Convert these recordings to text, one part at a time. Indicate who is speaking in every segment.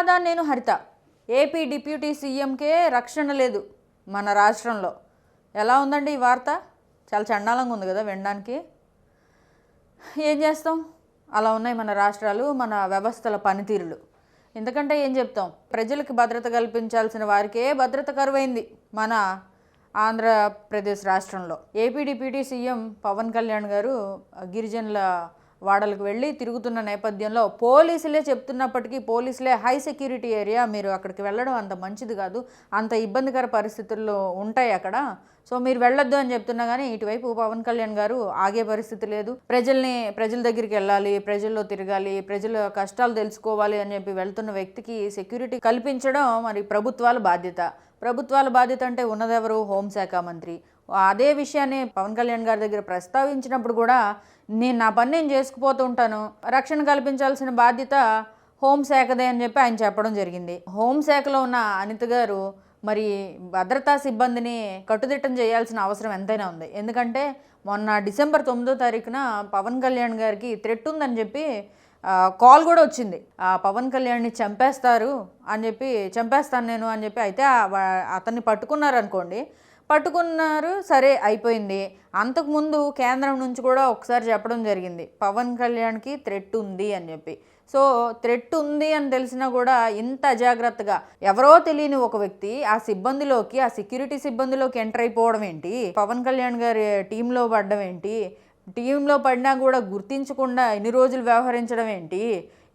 Speaker 1: కాదా నేను హరిత. ఏపీ డిప్యూటీ సీఎంకే రక్షణ లేదు మన రాష్ట్రంలో. ఎలా ఉందండి ఈ వార్త? చాలా చండాలంగా ఉంది కదా వినడానికి. ఏం చేస్తాం? అలా ఉన్నాయి మన రాష్ట్రాలు మన వ్యవస్థల పనితీరులు. ఎందుకంటే ఏం చెప్తాం? ప్రజలకు భద్రత కల్పించాల్సిన వారికే భద్రత కరువైంది మన ఆంధ్రప్రదేశ్ రాష్ట్రంలో. AP deputy CM Pawan Kalyan garu గిరిజనుల వాడలకు వెళ్ళి తిరుగుతున్న నేపథ్యంలో పోలీసులే చెప్తున్నప్పటికీ పోలీసులే హై సెక్యూరిటీ ఏరియా మీరు అక్కడికి వెళ్ళడం అంత మంచిది కాదు. అంత ఇబ్బందికర పరిస్థితుల్లో ఉంటాయి అక్కడ. సో మీరు వెళ్ళొద్దు అని చెప్తున్నా కానీ ఇటువైపు పవన్ కళ్యాణ్ గారు ఆగే పరిస్థితి లేదు. ప్రజల్ని ప్రజల దగ్గరికి వెళ్ళాలి ప్రజల్లో తిరగాలి ప్రజల కష్టాలు తెలుసుకోవాలి అని చెప్పి వెళ్తున్న వ్యక్తికి సెక్యూరిటీ కల్పించడం మరి ప్రభుత్వాల బాధ్యత. ప్రభుత్వాల బాధ్యత అంటే ఉన్నదెవరు? హోంశాఖ మంత్రి. అదే విషయాన్ని పవన్ కళ్యాణ్ గారి దగ్గర ప్రస్తావించినప్పుడు కూడా నేను నా పని నేను చేసుకుపోతూ ఉంటాను రక్షణ కల్పించాల్సిన బాధ్యత హోంశాఖదే అని చెప్పి ఆయన చెప్పడం జరిగింది. హోంశాఖలో ఉన్న అనిత గారు మరి భద్రతా సిబ్బందిని కట్టుదిట్టం చేయాల్సిన అవసరం ఎంతైనా ఉంది. ఎందుకంటే మొన్న డిసెంబర్ తొమ్మిదో తారీఖున పవన్ కళ్యాణ్ గారికి థ్రెట్ ఉందని చెప్పి కాల్ కూడా వచ్చింది. ఆ పవన్ కళ్యాణ్ని చంపేస్తారు అని చెప్పి చంపేస్తాను నేను అని చెప్పి అయితే అతన్ని పట్టుకున్నారు అనుకోండి పట్టుకున్నారు సరే అయిపోయింది. అంతకుముందు కేంద్రం నుంచి కూడా ఒకసారి చెప్పడం జరిగింది. పవన్ కళ్యాణ్కి థ్రెట్ ఉంది అని చెప్పి. సో థ్రెట్ ఉంది అని తెలిసినా కూడా ఇంత అజాగ్రత్తగా ఎవరో తెలియని ఒక వ్యక్తి ఆ సిబ్బందిలోకి ఆ సెక్యూరిటీ సిబ్బందిలోకి ఎంటర్ అయిపోవడం ఏంటి? పవన్ కళ్యాణ్ గారి టీంలో పడడం ఏంటి? టీంలో పడినా కూడా గుర్తించకుండా ఎన్ని రోజులు వ్యవహరించడం ఏంటి?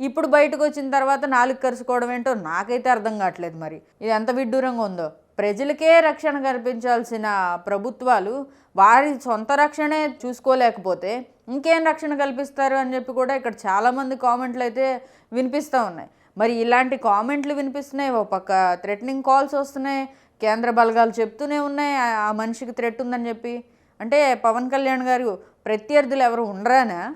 Speaker 1: ఇప్పుడు బయటకు వచ్చిన తర్వాత నాలుగు కరుసుకోవడం ఏంటో నాకైతే అర్థం కావట్లేదు మరి. ఇది ఎంత విడ్డూరంగా ఉందో. ప్రజలకే రక్షణ కల్పించాల్సిన ప్రభుత్వాలు వారి సొంత రక్షణే చూసుకోలేకపోతే ఇంకేం రక్షణ కల్పిస్తారు అని చెప్పి కూడా ఇక్కడ చాలామంది కామెంట్లు అయితే వినిపిస్తూ ఉన్నాయి. మరి ఇలాంటి కామెంట్లు వినిపిస్తున్నాయి ఒక పక్క థ్రెటనింగ్ కాల్స్ వస్తున్నాయి కేంద్ర బలగాలు చెప్తూనే ఉన్నాయి ఆ- ఆ మనిషికి థ్రెట్ ఉందని చెప్పి. అంటే పవన్ కళ్యాణ్ గారు ప్రత్యర్థులు ఎవరు ఉండరానా?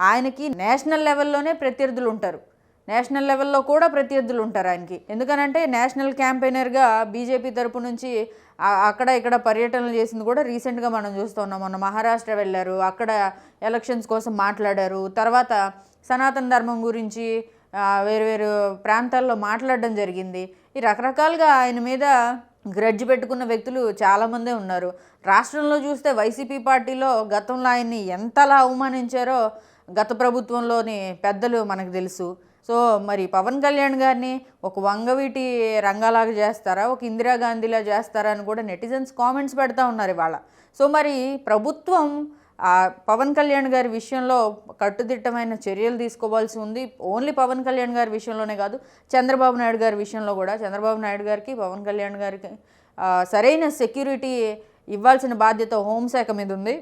Speaker 1: ఆయనకి నేషనల్ లెవెల్లోనే ప్రత్యర్థులు ఉంటారు. నేషనల్ లెవెల్లో కూడా ప్రత్యర్థులు ఉంటారు ఆయనకి. ఎందుకనంటే నేషనల్ క్యాంపెయినర్గా బీజేపీ తరపు నుంచి అక్కడ ఇక్కడ పర్యటనలు చేసింది కూడా రీసెంట్గా మనం చూస్తున్నాం మొన్న మహారాష్ట్ర వెళ్ళారు అక్కడ ఎలక్షన్స్ కోసం మాట్లాడారు తర్వాత సనాతన ధర్మం గురించి వేరు వేరు ప్రాంతాల్లో మాట్లాడడం జరిగింది. ఈ రకరకాలుగా ఆయన మీద గ్రడ్జ్ పెట్టుకున్న వ్యక్తులు చాలామందే ఉన్నారు. రాష్ట్రంలో చూస్తే వైసీపీ పార్టీలో గతంలో ఆయన్ని ఎంతలా అవమానించారో గత ప్రభుత్వంలోని పెద్దలు మనకు తెలుసు. సో మరి పవన్ కళ్యాణ్ గారిని ఒక వంగవీటి రంగాలాగా చేస్తారా? ఒక ఇందిరాగాంధీలా చేస్తారా అని కూడా నెటిజన్స్ కామెంట్స్ పెడతా ఉన్నారు ఇవాళ. సో మరి ప్రభుత్వం పవన్ కళ్యాణ్ గారి విషయంలో కట్టుదిట్టమైన చర్యలు తీసుకోవాల్సి ఉంది. ఓన్లీ పవన్ కళ్యాణ్ గారి విషయంలోనే కాదు చంద్రబాబు నాయుడు గారి విషయంలో కూడా. చంద్రబాబు నాయుడు గారికి పవన్ కళ్యాణ్ గారికి సరైన సెక్యూరిటీ ఇవ్వాల్సిన బాధ్యత హోంశాఖ మీద ఉంది.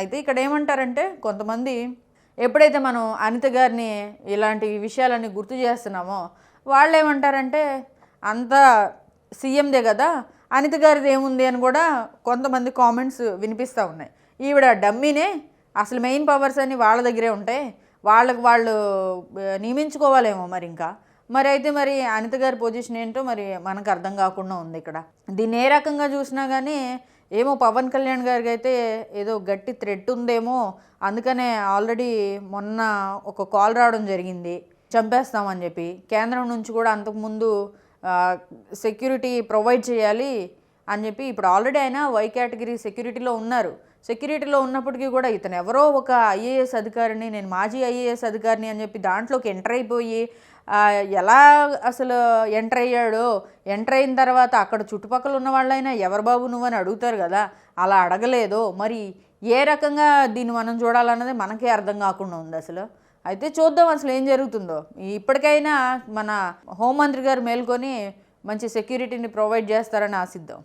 Speaker 1: అయితే ఇక్కడ ఏమంటారంటే కొంతమంది ఎప్పుడైతే మనం అనిత గారిని ఇలాంటి విషయాలన్నీ గుర్తు చేస్తున్నామో వాళ్ళు ఏమంటారంటే అంత సీఎందే కదా అనిత గారిది ఏముంది అని కూడా కొంతమంది కామెంట్స్ వినిపిస్తూ ఉన్నాయి. ఈవిడ డమ్మీనే అసలు మెయిన్ పవర్స్ అన్నీ వాళ్ళ దగ్గరే ఉంటాయి. వాళ్ళకి వాళ్ళు నియమించుకోవాలేమో మరి ఇంకా. మరి అయితే మరి అనిత గారి పొజిషన్ ఏంటో మరి మనకు అర్థం కాకుండా ఉంది ఇక్కడ. దీన్ని ఏ రకంగా చూసినా కానీ ఏమో పవన్ కళ్యాణ్ గారికి అయితే ఏదో గట్టి థ్రెట్ ఉందేమో అందుకనే ఆల్రెడీ మొన్న ఒక కాల్ రావడం జరిగింది. చంపేస్తామని చెప్పి. కేంద్రం నుంచి కూడా అంతకుముందు సెక్యూరిటీ ప్రొవైడ్ చేయాలి అని చెప్పి ఇప్పుడు ఆల్రెడీ ఆయన వై కేటగిరీ సెక్యూరిటీలో ఉన్నారు. సెక్యూరిటీలో ఉన్నప్పటికీ కూడా ఇతను ఎవరో ఒక ఐఏఎస్ అధికారిని నేను మాజీ ఐఏఎస్ అధికారిని అని చెప్పి దాంట్లోకి ఎంటర్ అయిపోయి ఎలా అసలు ఎంటర్ అయ్యాడో ఎంటర్ అయిన తర్వాత అక్కడ చుట్టుపక్కల ఉన్న వాళ్ళైనా ఎవరు బాబు నువ్వని అడుగుతారు కదా అలా అడగలేదో మరి ఏ రకంగా దీన్ని మనం చూడాలన్నది మనకే అర్థం కాకుండా ఉంది అసలు. అయితే చూద్దాం అసలు ఏం జరుగుతుందో. ఇప్పటికైనా మన హోంమంత్రి గారు మేల్కొని మంచి సెక్యూరిటీని ప్రొవైడ్ చేస్తారని ఆశిద్దాం.